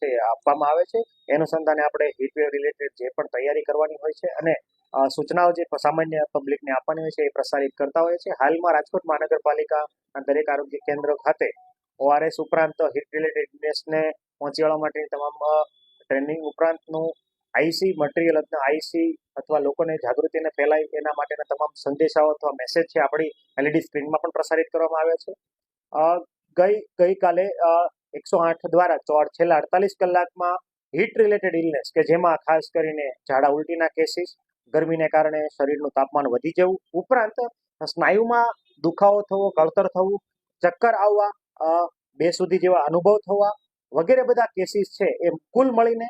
છે, આપવામાં આવે છે. અનુસંધાને આપણે હીટવેવ રિલેટેડ જે પણ તૈયારી કરવાની હોય છે અને સૂચનાઓ જે સામાન્ય પબ્લિકને આપવાની હોય છે એ પ્રસારિત કરતા હોય છે. હાલમાં રાજકોટ મહાનગરપાલિકા દરેક આરોગ્ય કેન્દ્ર ખાતે ઓઆરએસ ઉપરાંત હીટ રિલેટેડ ઇલનેસને પહોંચી વળવા માટેની તમામ ટ્રેનિંગ ઉપરાંતનું આઈસી મટીરિયલ અથવા આઈસી અથવા લોકોને જાગૃતિને ફેલાય એના માટેના તમામ સંદેશાઓ અથવા મેસેજ છે, આપણી એલઈડી સ્ક્રીનમાં પણ પ્રસારિત કરવામાં આવ્યા છે. ગઈ, ગઈકાલે એકસો આઠ દ્વારા ચોર છેલ્લા અડતાલીસ કલાકમાં હીટ રિલેટેડ ઇલનેસ કે જેમાં ખાસ કરીને ઝાડા ઉલટીના કેસીસ ગરમીને કારણે શરીરનું તાપમાન વધી જવું, ઉપરાંત સ્નાયુમાં દુખાવો થવો, કળતર થવું, ચક્કર આવવા બે સુધી જેવા અનુભવ થવા વગેરે બધા કેસીસ છે. એ કુલ મળીને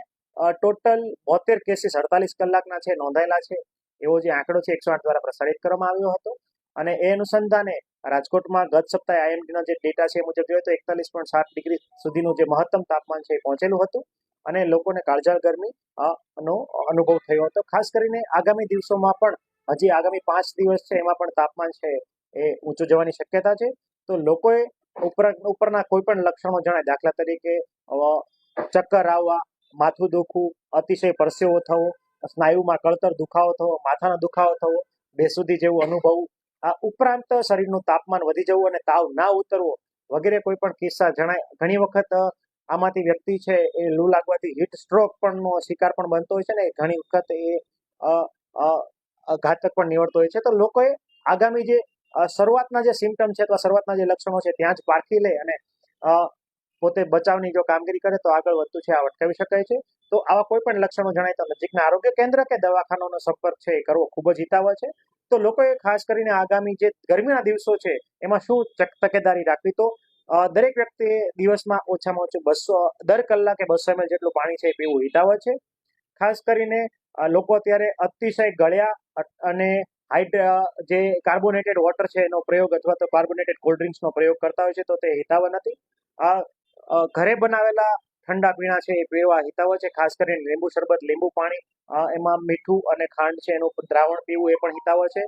ટોટલ બોતેર કેસીસ અડતાલીસ કલાકના છે, નોંધાયેલા છે. એવો જે આંકડો છે, એકસો આઠ દ્વારા પ્રસારિત કરવામાં આવ્યો હતો. અને એ અનુસંધાને રાજકોટમાં ગત સપ્તાહે આઈએમડીનો જે ડેટા છે એ મુજબ જોઈએ તો એકતાલીસ પોઈન્ટ સાત ડિગ્રી સુધીનું જે મહત્તમ તાપમાન છે એ પહોંચેલું હતું અને લોકોને કાળઝાળ ગરમી નો અનુભવ થયો હતો. ખાસ કરીને આગામી દિવસોમાં પણ હજી આગામી પાંચ દિવસ છે એમાં પણ તાપમાન છે એ ઊંચું જવાની શક્યતા છે. તો લોકોએ ઉપર, ઉપરના કોઈ પણ લક્ષણો જણાય. દાખલા તરીકે ચક્કર આવવા, માથું દુખવું, અતિશય પરસેવો થવો, સ્નાયુમાં કળતર દુખાવો થવો, માથાનો દુખાવો થવો બેસુધી જેવું અનુભવવું આ ઉપરાંત શરીરનું તાપમાન વધી જવું અને તાવ ના ઉતરવો વગેરે કોઈ પણ કિસ્સા જણાય, ઘણી વખત આમાંથી વ્યક્તિ છે એ લૂ લાગવાથી હીટ સ્ટ્રોક પણ નો શિકાર પણ બનતો હોય છે ને ઘણી વખત એ ઘાતક પણ નીવડતો હોય છે. તો લોકોએ આગામી જે શરૂઆતના જે સિમ્ટમ છે અથવા શરૂઆતના જે લક્ષણો છે, ત્યાં જ પારખી લે અને પોતે બચાવની જો કામગીરી કરે તો આગળ વધતું છે, આ અટકાવી શકાય છે. તો આવા કોઈ પણ લક્ષણો જણાય તો નજીકના આરોગ્ય કેન્દ્ર કે દવાખાનાનો સંપર્ક છે એ કરવો ખૂબ જ હિતાવહ છે. તો લોકોએ ખાસ કરીને આગામી જે ગરમીના દિવસો છે, એમાં શું તકેદારી રાખવી? તો દરેક વ્યક્તિએ દિવસમાં ઓછામાં ઓછું બસો દર કલાકે બસો એમએલ જેટલું પાણી છે એ પીવું હિતાવહ છે. ખાસ કરીને લોકો અત્યારે અતિશય ગળ્યા અને હાઇડ જે કાર્બોનેટેડ વોટર છે એનો પ્રયોગ અથવા તો કાર્બોનેટેડ કોલ્ડ ડ્રિંક્સનો પ્રયોગ કરતા હોય છે તો તે હિતાવહ નથી. ઘરે બનાવેલા ઠંડા પીણા છે, એ પીવા હિતાવ છે, ખાસ કરીને લીંબુ શરબત, લીંબુ પાણી એમાં મીઠું અને ખાંડ છે, એનું દ્રાવણ પીવું એ પણ હિતાવ છે.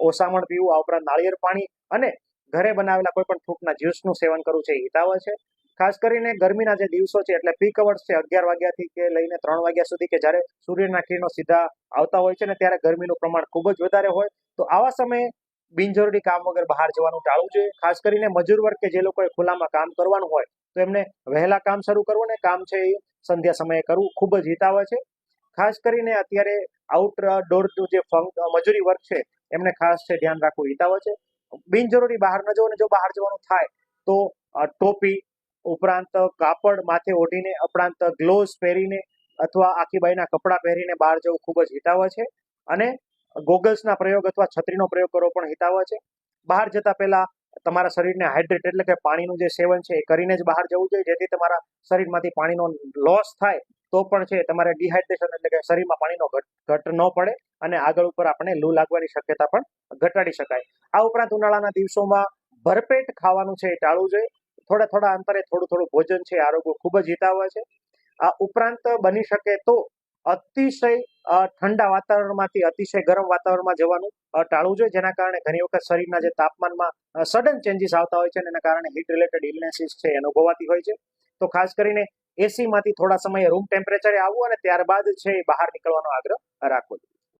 ઓસામણ પીવું, આ ઉપરાંત નાળિયેર પાણી અને ઘરે બનાવેલા કોઈ પણ ફ્રૂટના જ્યુસનું સેવન કરવું છે, એ હિતાવ છે. ખાસ કરીને ગરમીના જે દિવસો છે, એટલે પીક અવર્સ છે, અગિયાર વાગ્યાથી કે લઈને ત્રણ વાગ્યા સુધી કે જ્યારે સૂર્યના કિરણો સીધા આવતા હોય છે ને ત્યારે ગરમીનું પ્રમાણ ખૂબ જ વધારે હોય, તો આવા સમયે બિનજરૂરી કામ વગર બહાર જવાનું ટાળવું જોઈએ. ખાસ કરીને મજૂર વર્ગ કે જે લોકોએ ખુલ્લામાં કામ કરવાનું હોય, તો એમને વહેલા કામ શરૂ કરવું ને કામ છે એ સંધ્યા સમયે કરવું ખૂબ જ હિતાવહ છે. ખાસ કરીને અત્યારે આઉટડોરનું જે મજૂરી વર્ગ છે, એમને ખાસ છે ધ્યાન રાખવું હિતાવહ છે. બિનજરૂરી બહાર ન જવું ને જો બહાર જવાનું થાય, તો ટોપી ઉપરાંત કાપડ માથે ઓઢીને, ઉપરાંત ગ્લોવ્સ પહેરીને અથવા આખી બાઈના કપડાં પહેરીને બહાર જવું ખૂબ જ હિતાવહ છે. અને ગોગલ્સના પ્રયોગ અથવા છત્રીનો પ્રયોગ કરવો પણ હિતાવહ છે. બહાર જતા પહેલા તમારા શરીરને હાઇડ્રેટ એટલે કે પાણીનું જે સેવન છે એ કરીને જ બહાર જવું જોઈએ. જેથી તમારા શરીરમાંથી પાણીનો લોસ થાય તો પણ છે તમારે ડિહાઇડ્રેશન એટલે કે શરીરમાં પાણીનો ઘટ ન પડે અને આગળ ઉપર આપણે લૂ લાગવાની શક્યતા પણ ઘટાડી શકાય. આ ઉપરાંત ઉનાળાના દિવસોમાં ભરપેટ ખાવાનું છે એ ટાળવું જોઈએ. થોડા થોડા અંતરે થોડું થોડું ભોજન છે આરોગ્ય ખૂબ જ હિતાવહ છે. આ ઉપરાંત બની શકે તો અતિશય ઠંડા વાતાવરણમાંથી, અતિશય ગરમ વાતાવરણમાં જવાનું ટાળવું જોઈએ. જેના કારણે ઘણી વખત શરીરના જે તાપમાનમાં સડન ચેન્જીસ આવતા હોય છે અને એના કારણે હીટ રિલેટેડ ઇલનેસીસ છે અનુભવાતી હોય છે. તો ખાસ કરીને એસીમાંથી થોડા સમયે રૂમ ટેમ્પરેચરે આવવું અને ત્યારબાદ છે એ બહાર નીકળવાનો આગ્રહ રાખવો જોઈએ.